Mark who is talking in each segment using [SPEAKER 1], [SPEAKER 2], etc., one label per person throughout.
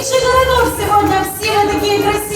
[SPEAKER 1] інших городов сегодня все вы такие красивые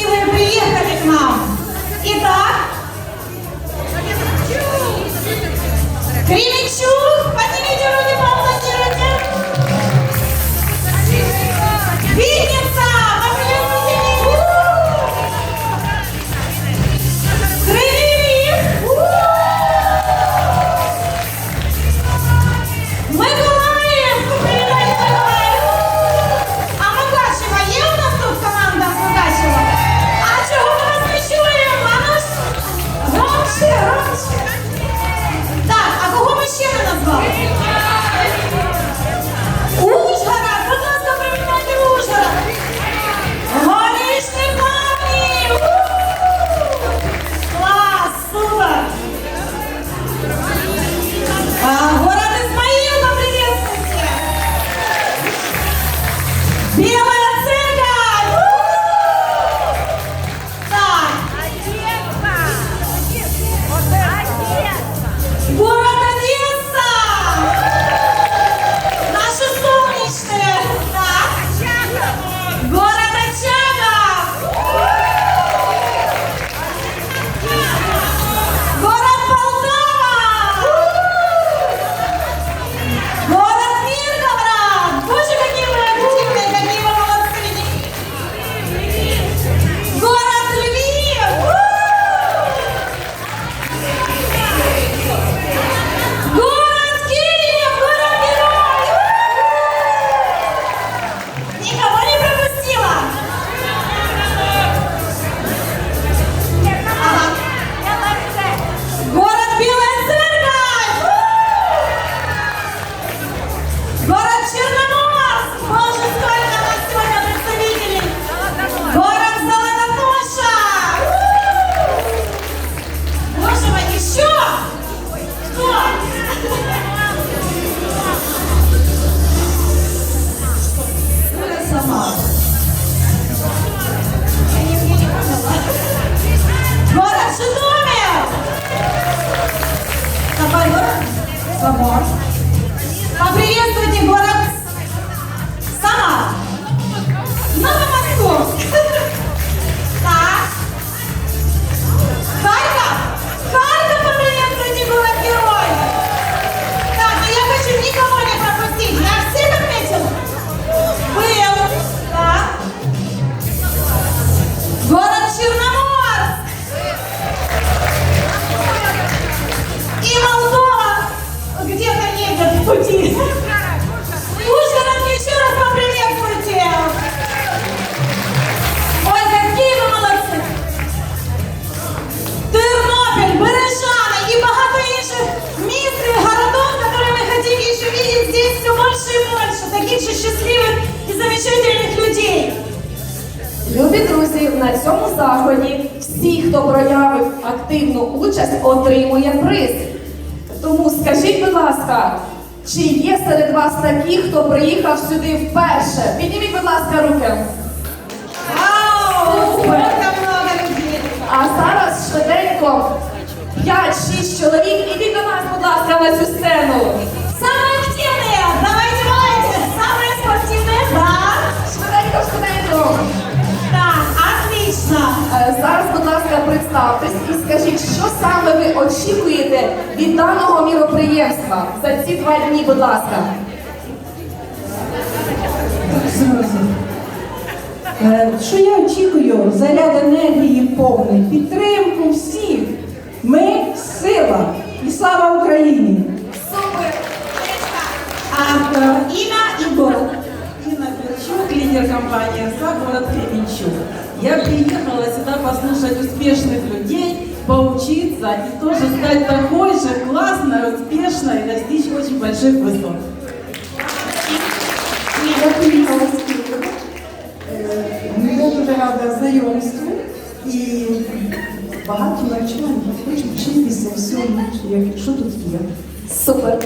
[SPEAKER 1] и людей.
[SPEAKER 2] Любі друзі, на цьому заході всі, хто проявив активну участь, отримує приз. Тому скажіть, будь ласка, чи є серед вас такі, хто приїхав сюди вперше? Підніміть, будь ласка, руки. Супер. А зараз швиденько 5-6 чоловік. Ідіть до нас, будь ласка, на цю сцену.
[SPEAKER 1] Так, отлично!
[SPEAKER 2] Е, Зараз, будь ласка, представтесь і скажіть, що саме ви очікуєте від даного міроприємства за ці два дні, будь ласка.
[SPEAKER 3] Е, Що я очікую? Заряд енергії повний, підтримку всіх. Ми сила і слава Україні!
[SPEAKER 2] Супер!
[SPEAKER 1] А, э, имя и город.
[SPEAKER 4] Лидер «СА», город Кременчуг. Я приехала сюда послушать успешных людей, поучиться и тоже стать такой же классной, успешной и достичь очень больших высот.
[SPEAKER 3] Я приїхала з Києва. Е, Я дуже рада знайомству і багато навчань. Хочу вчитися всьому, що тут є.
[SPEAKER 2] Супер!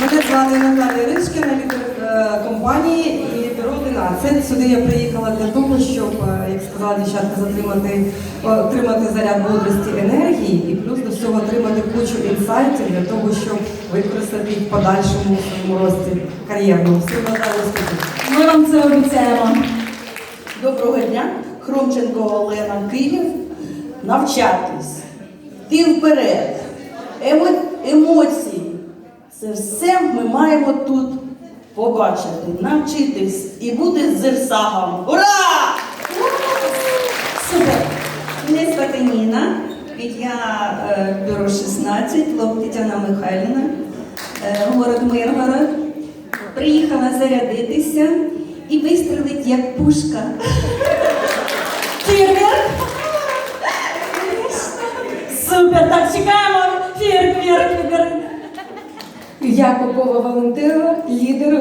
[SPEAKER 5] Мене звати Наталія Ричкіна, лідер е, компанії і бюро «11». Сюди я приїхала для того, щоб, е, як сказала дівчатка, затримати, отримати заряд бодрості енергії і плюс до всього отримати кучу інсайтів для того, щоб використати їх в подальшому своєму рості кар'єрну. Всім бажаю.
[SPEAKER 1] Ми вам це обіцяємо.
[SPEAKER 6] Доброго дня, Хромченко Олена Київ. Навчатись. Ти вперед. Емо... Емоції. Це все ми маємо тут побачити, навчитись і бути зерсагом. Ура!
[SPEAKER 7] Супер. Мене звати Ніна. Я е, бюро 16, Лоб Тетяна Михайлівна, е, город Миргород. Приїхала зарядитися і вистрелить як пушка.
[SPEAKER 1] Фірмер. Супер, так чекаємо. Фірк.
[SPEAKER 2] Я Попова Валентина, лідер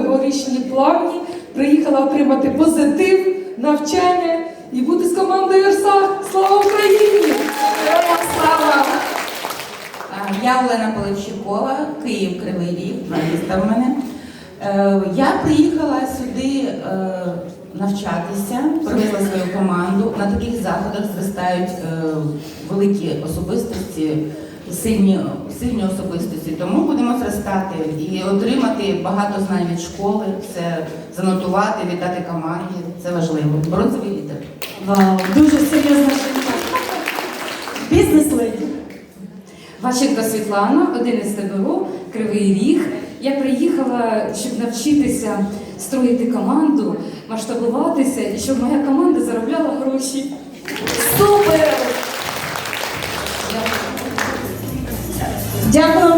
[SPEAKER 2] плавні, приїхала отримати позитив, навчання і бути з командою ЕРСА. Слава Україні! Слава!
[SPEAKER 8] Я Олена Полевщикова, Київ Кривий Ріг, два мене. Е, Я приїхала сюди е, навчатися, привезла свою команду. На таких заходах зростають е, великі особистості, сильні, сильні особистості. Тому будемо зростати і отримати багато знань від школи, це занотувати, віддати команді. Це важливо. Бронзовий лідер.
[SPEAKER 1] Вау, дуже серйозна жінка. Бізнес-леді.
[SPEAKER 9] Ващенко Світлана, 11 БРУ, Кривий Ріг. Я приїхала, щоб навчитися строїти команду, масштабуватися і щоб моя команда заробляла гроші.
[SPEAKER 1] Дякую